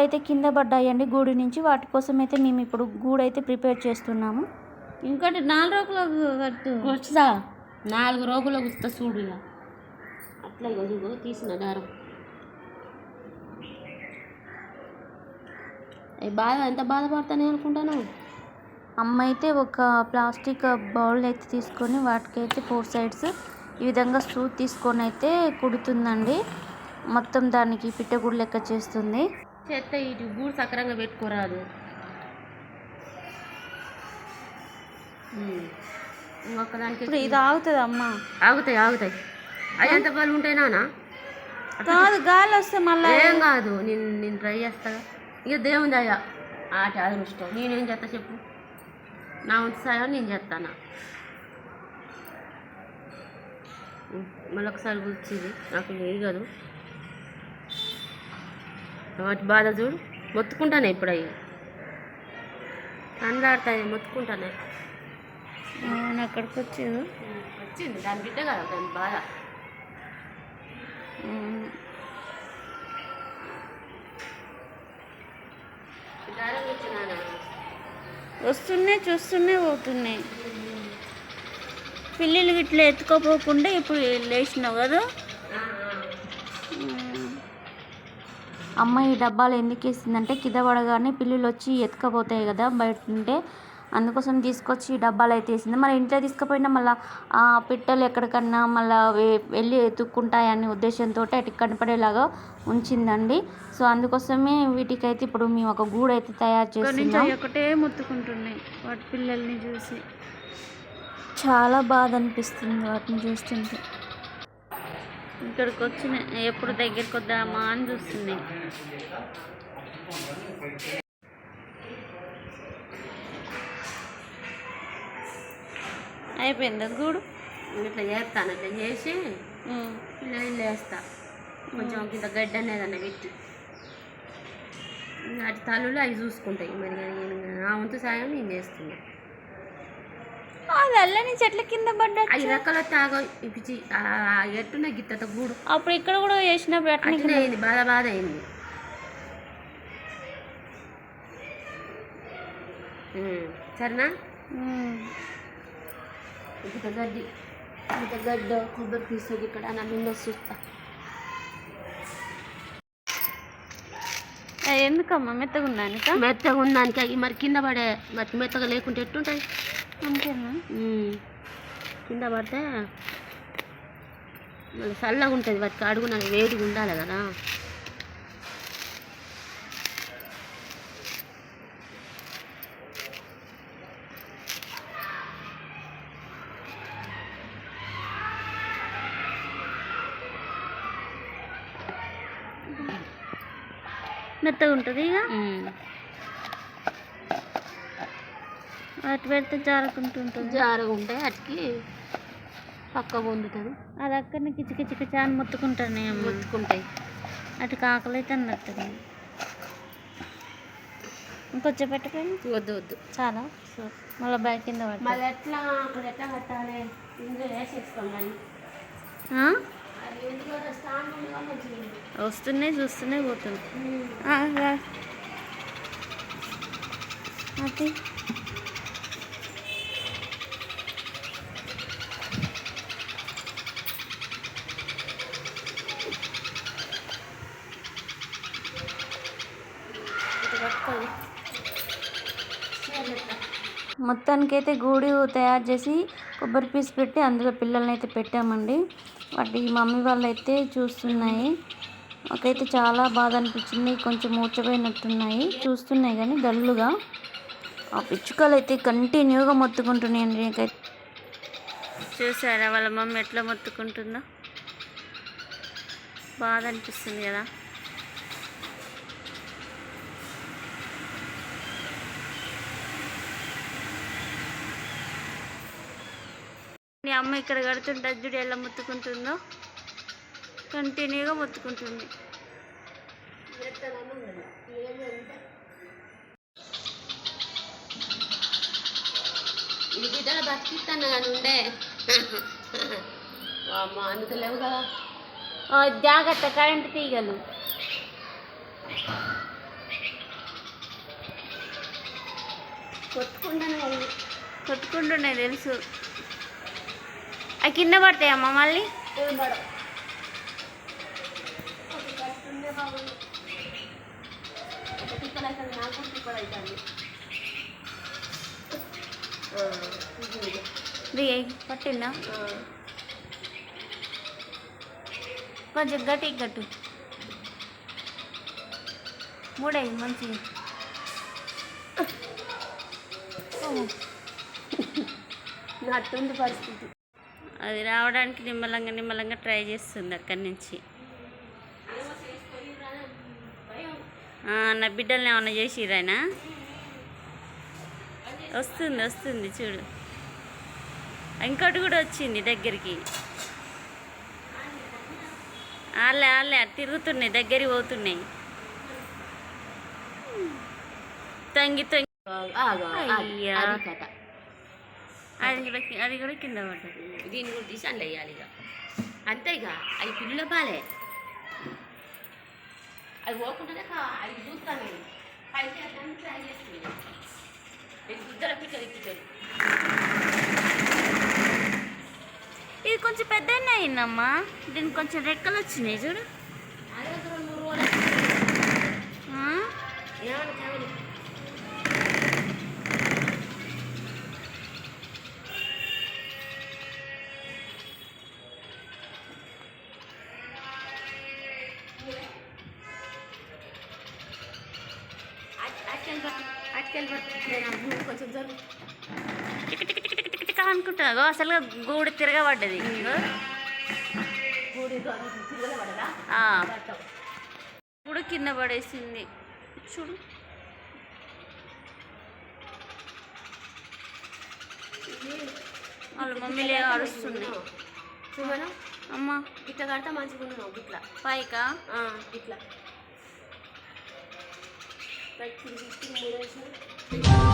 My channel పిచ్చుక పిల్లలు అయితే కింద పడ్డాయండి. గూడు నుంచి వాటి కోసం అయితే మేము ఇప్పుడు గూడు అయితే ప్రిపేర్ చేస్తున్నాము. ఇంకోటి నాలుగు రోజులు కూర్చుదా నాలుగు రోజులు కూర్చుతా చూడు అట్లా ఇగో తీసిన దారం. అవి బాధ ఎంత బాధపడతానే అనుకుంటాను. అమ్మ అయితే ఒక ప్లాస్టిక్ బౌల్ అయితే తీసుకొని వాటికైతే ఫోర్ సైడ్స్ ఈ విధంగా సూట్ తీసుకొని అయితే కుడుతుందండి. మొత్తం దానికి పిట్టగుడు లెక్క చేస్తుంది. చెత్త ఇటు గూడు సక్రంగా పెట్టుకోరాదు. ఉమ్. ఇంకొక దానికి ఇప్పుడు ఇది ఆగుతుంది అమ్మ ఆగుతాయి ఆగుతాయి. అవి ఎంత బలు ఉంటాయి నానా కాదు గాలి వస్తే మళ్ళీ ఏం కాదు నేను నేను ట్రై చేస్తా. ఇక దేవుంది అయ్యా ఆట అదృష్టం నేనేం చేస్తా చెప్పు? నా సాయం నేను చేస్తాను మళ్ళీ ఒకసారి కూర్చింది నాకు వేయగదు వాటి బాధ చూడు. మొత్తుకుంటానే ఇప్పుడు అయ్యి. కండ్లాడతాయి మొత్తుకుంటానే. అక్కడికి వచ్చేది. వచ్చింది. దాని బిడ్డ కదా దాని బాధ. వస్తున్నాయి చూస్తూనే పోతున్నాయి. పిల్లలు ఇట్లా ఎత్తుకోపోకుండా ఇప్పుడు లేచినావు కదా? అమ్మ ఈ డబ్బాలు ఎందుకు వేసిందంటే కింద పడగానే పిల్లులు వచ్చి ఎత్తుకపోతాయి కదా బయట ఉంటే అందుకోసం తీసుకొచ్చి ఈ డబ్బాలు అయితే వేసింది. మరి ఇంట్లో తీసుకుపోయినా మళ్ళీ ఆ పిట్టలు ఎక్కడికన్నా మళ్ళీ వెళ్ళి ఎత్తుక్కుంటాయనే ఉద్దేశంతో అటు కనపడేలాగా ఉంచిందండి. సో అందుకోసమే వీటికైతే ఇప్పుడు మేము ఒక గూడు అయితే తయారు చేస్తున్నాం. ఒకటే ముత్తుకుంటున్నాయి వాటి పిల్లల్ని చూసి. చాలా బాధ అనిపిస్తుంది వాటిని చూస్తుంటే. ఇక్కడికి వచ్చిన ఎప్పుడు దగ్గరికి వద్దామా అని చూస్తున్నాయి అయిపోయిందా గూడు? ఇట్లా చేస్తాను ఇట్లా చేసి ఇలా ఇల్లు వేస్తా కొంచెం ఇంత గడ్డి అనేది అన్న పెట్టి అటు తల్లులు అవి చూసుకుంటాయి మరి నేను నా వంతు సాయం నేను చేస్తున్నా. అది అల్లని చెట్ల కింద పడ్డా అవి రెక్కల తాగ. ఇప్పించి ఎట్టున్న గిత్తత గూడు అప్పుడు ఇక్కడ కూడా వేసినప్పుడు అట్నే అట్లనే అయింది. బాధ బాధ అయింది. సరేనా. ఇంత గడ్డి ఇంత గడ్డ కొబ్బరి పీసు ఇక్కడ. నా మీద చూస్తా. ఎందుకమ్మా? మెత్తగా ఉందానిక మెత్తగా ఉందానికి మరి కింద పడే మరి మెత్తగా లేకుంటే ఎట్టుంటాయి. కింద పడితే మళ్ళీ చల్లగా ఉంటుంది వాటికి అడుగున వేడిగా ఉండాలి కదా మెత్తగా ఉంటుంది ఇక అటు పెడితే జారుకుంటుంటుంది. జారుగా ఉంటే వాటికి పక్క పొందుతుంది. అది అక్కడనే కిచి కిచి కిచి అని మొత్తుకుంటానే మొత్తుకుంటాయి. అటు కాకలు అయితే అన్నట్టు ఇంకొచ్చే పెట్టకండి. వద్దు వద్దు. చాలా. సో మళ్ళీ బ్యాగ్ కింద మళ్ళీ ఎట్లా అక్కడ ఎట్లా ఇందులో వేసేసుకోం కానీ ఆ? అది ఎందులో స్టాండ్ ఉండగా మంచిగా వస్తున్నాయి చూస్తున్నాయి పోతుంది. అది. మొత్తానికైతే గూడు తయారు చేసి కొబ్బరి పీస్ పెట్టి అందులో పిల్లల్ని అయితే పెట్టామండి. వాటి మమ్మీ వాళ్ళు అయితే చూస్తున్నాయి. నాకైతే చాలా బాధ అనిపించింది కొంచెం మూర్చపోయినట్టున్నాయి చూస్తున్నాయి కానీ డల్లుగా. ఆ పిచ్చుకలు అయితే కంటిన్యూగా మొత్తుకుంటున్నాయండి నాకైతే. చూసారా వాళ్ళ మమ్మీ ఎట్లా మొత్తుకుంటుందో? బాధ అనిపిస్తుంది కదా. మీ అమ్మ ఇక్కడ కడుతుంటే చూడు ఎలా మొత్తుకుంటుందో కంటిన్యూగా మొత్తుకుంటుంది. బిడ్డలు బతికిస్తాను కానీ ఉండే. అందుకు లేవు కదా. జాగ్రత్త కరెంట్ తీగలు. కొట్టుకుంటానే ఉంది కొట్టుకుంటున్నాయి తెలుసు. అవి కింద పడతాయమ్మ మళ్ళీ? కూడా పట్టిందా? కొంచెం గట్టి గట్టు. మూడే మంచి. నట్టుంది పరిస్థితి. అది రావడానికి నిమ్మలంగా నిమ్మలంగా ట్రై చేస్తుంది అక్కడి నుంచి. నా బిడ్డల్ని ఏమన్నా చేసిరాయనా వస్తుంది వస్తుంది చూడు. ఇంకోటి కూడా వచ్చింది దగ్గరికి. ఆళ్ళే ఆళ్ళే తిరుగుతున్నాయి దగ్గరికి పోతున్నాయి. తంగి తంగి. అయ్యా. అది అది కూడా అది కూడా కింద పడ్డది. దీన్ని కూడా తీసి అందులో వేయాలి ఇక. అంతే ఇక. అవి పిల్లుల పాలే అవి పోకుండానే కా- అవి చూస్తాను నేను. పైకి ట్రై చేస్తున్నాను నేను ఇద్దరు పిక్కలు ఇది కొంచెం పెద్దనే అయిందమ్మా. దీనికి కొంచెం రెక్కలు వచ్చినాయి చూడు. అదే? ఏమన్నా కొంచెం జరుగు tick tick tick tick tick tick అనుకుంటున్నా అసలు గూడు తిరగబడ్డది. ఇప్పుడు కింద పడేసింది. చూడు. వాళ్ళ మమ్మీలే అరుస్తుంది. చూమను అమ్మా. ఇట్లా కడితే మంచిగా ఉన్నావు ఇట్లా పైకా? ఇట్లా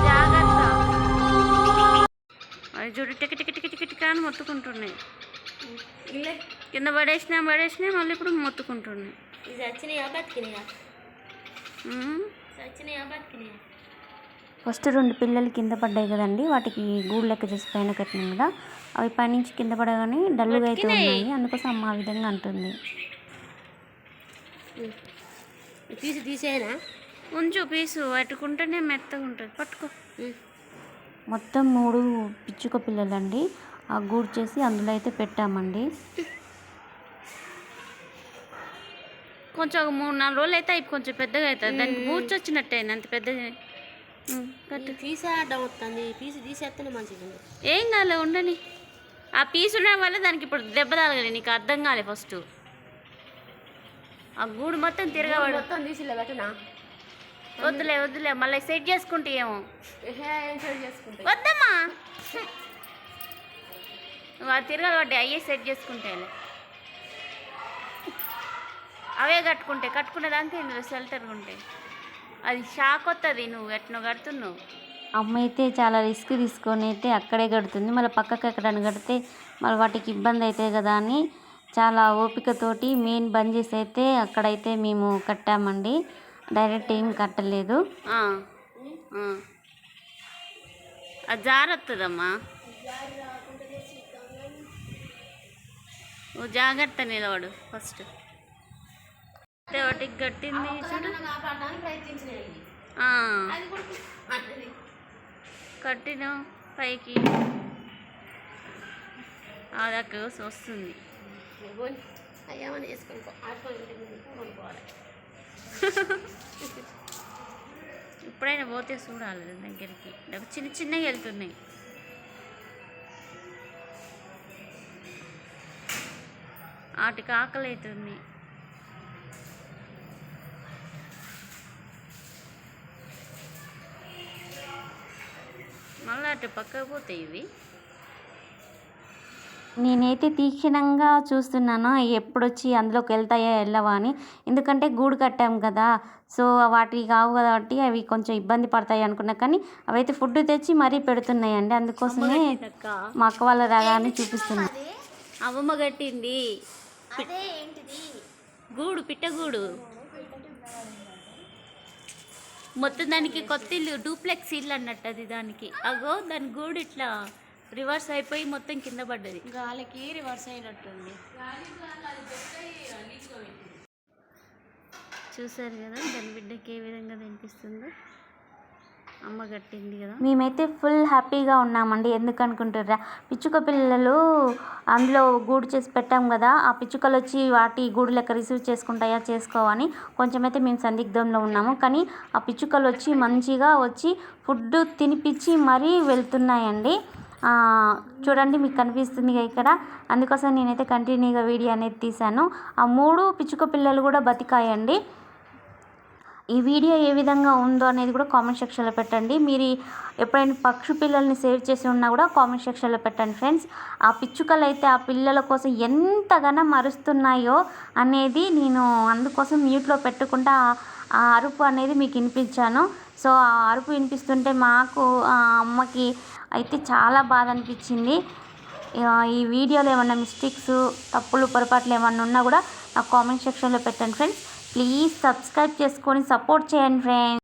జాగ్రత్త అవి చూడు tick tick tick tick tick అని మొత్తుకుంటున్నాయి. ఇల్లే. కింద పడేసినా పడేసినా మళ్ళీ ఇప్పుడు మొత్తుకుంటున్నాయి. ఇది బతికినాయా? బతికినాయా? ఫస్ట్ రెండు పిల్లలు కింద పడ్డాయి కదండి వాటికి గూడు లెక్క చేసి పైన కట్టినాం కదా. అవి పైనుంచి కింద పడగానే డల్లుగా అయితే ఉన్నాయి. అందుకోసం అమ్మ ఆ విధంగా అంటుంది. తీసి తీసేయనా? ఉంచు పీసు. పట్టుకుంటేనే మెత్తగా ఉంటుంది. పట్టుకో. మొత్తం మూడు పిచ్చుక పిల్లలండి. ఆ గూడు చేసి అందులో అయితే పెట్టామండి. కొంచెం ఒక మూడు నాలుగు రోజులు అయితే అవి కొంచెం పెద్దగా అవుతుంది దానికి బూడ్చి వచ్చినట్టు అంత పెద్దగా తీసే పీసి తీసేస్తేనే మంచిగా ఉంది ఏం కాలే ఉండని. ఆ పీస్ ఉన్న వల్ల దానికి ఇప్పుడు దెబ్బ తగలి. నీకు అర్థం కాలే ఫస్ట్. ఆ గూడు మొత్తం తిరగబడు. మొత్తం తీసి పెట్టనా? వద్దులే వద్దులే మళ్ళీ సెట్ చేసుకుంటే ఏమో. వద్దమ్మా. నువ్వు ఆ తిరగబడ్డాయి అయ్యే సెట్ చేసుకుంటేలే. అవే కట్టుకుంటే కట్టుకునే దానికి ఇందులో షెల్టర్గా ఉంటాయి అది షాక్ వస్తుంది నువ్వు ఎట్నో కడుతున్నావు. అమ్మ అయితే చాలా రిస్క్ తీసుకొని అయితే అక్కడే కడుతుంది. మళ్ళీ పక్కకి ఎక్కడైనా కడితే మళ్ళీ వాటికి ఇబ్బంది అవుతాయి కదా అని చాలా ఓపికతోటి మెయిన్ బంద్ చేసి అయితే అక్కడైతే మేము కట్టామండి. డైరెక్ట్ ఏం కట్టలేదు. అది జారత్తదమ్మా. ఓ జాగ్రత్త నిలబడు ఫస్ట్. వాటికి కట్టింది చూడు. కట్టిన పైకి. అది అక్కడ వస్తుంది. అయ్యామని వేసుకొని ఆడుకొని ఎప్పుడైనా ఇప్పుడైనా పోతే చూడాలి దగ్గరికి. చిన్న చిన్నగా వెళ్తున్నాయి. వాటికి ఆకలి అవుతుంది. మళ్ళీ అటు పక్కకు పోతాయి ఇవి. నేనైతే తీక్షణంగా చూస్తున్నాను ఎప్పుడు వచ్చి అందులోకి వెళ్తాయా వెళ్ళవా అని. ఎందుకంటే గూడు కట్టాం కదా సో వాటి కావు కాబట్టి అవి కొంచెం ఇబ్బంది పడతాయి అనుకున్నా కానీ అవైతే ఫుడ్ తెచ్చి మరీ పెడుతున్నాయండి. అందుకోసమే మా అక్క వాళ్ళ రాగానే చూపిస్తున్నాను అమ్మమ్మ కట్టింది. అదే ఏంటిది? గూడు పిట్టగూడు మొత్తం దానికి కొత్త ఇల్లు డూప్లెక్స్ ఇల్లు అన్నట్టు అది దానికి. అగో దాని గూడు ఇట్లా రివర్స్ అయిపోయి మొత్తం కింద పడ్డది. గాలికి రివర్స్ అయినట్టుంది. చూసారు కదా దాని బిడ్డకి ఏ విధంగా తినిపిస్తుందో. అమ్మ కట్టింది కదా. మేమైతే ఫుల్ హ్యాపీగా ఉన్నామండి ఎందుకు అనుకుంటారా పిచ్చుక పిల్లలు అందులో గూడు చేసి పెట్టాం కదా ఆ పిచ్చుకలు వచ్చి వాటి గూడు లెక్క రిసీవ్ చేసుకుంటాయా చేసుకోవని కొంచెం అయితే మేము సందిగ్ధంలో ఉన్నాము. కానీ ఆ పిచ్చుకలు వచ్చి మంచిగా వచ్చి ఫుడ్ తినిపించి మరీ వెళ్తున్నాయండి. చూడండి మీకు కనిపిస్తుంది ఇక్కడ. అందుకోసం నేనైతే కంటిన్యూగా వీడియో అనేది తీశాను. ఆ మూడు పిచ్చుక పిల్లలు కూడా బతికాయండి. ఈ వీడియో ఏ విధంగా ఉందో అనేది కూడా కామెంట్ సెక్షన్లో పెట్టండి. మీరు ఎప్పుడైనా పక్షి పిల్లల్ని సేవ్ చేసి ఉన్నా కూడా కామెంట్ సెక్షన్లో పెట్టండి ఫ్రెండ్స్ ఆ పిచ్చుకలు అయితే ఆ పిల్లల కోసం ఎంతగానో మరుస్తున్నాయో అనేది నేను అందుకోసం మ్యూట్లో పెట్టుకుంటా ఆ అరుపు అనేది మీకు వినిపించాను. సో ఆ అరుపు వినిపిస్తుంటే మాకు ఆ అమ్మకి అయితే చాలా బాధ అనిపించింది ఈ వీడియోలో ఏమన్నా మిస్టేక్స్ తప్పులు పొరపాట్లు ఏమన్నా ఉన్నా కూడా నాకు కామెంట్ సెక్షన్లో పెట్టండి ఫ్రెండ్స్. ప్లీజ్ సబ్స్క్రైబ్ చేసుకొని సపోర్ట్ చేయండి ఫ్రెండ్స్.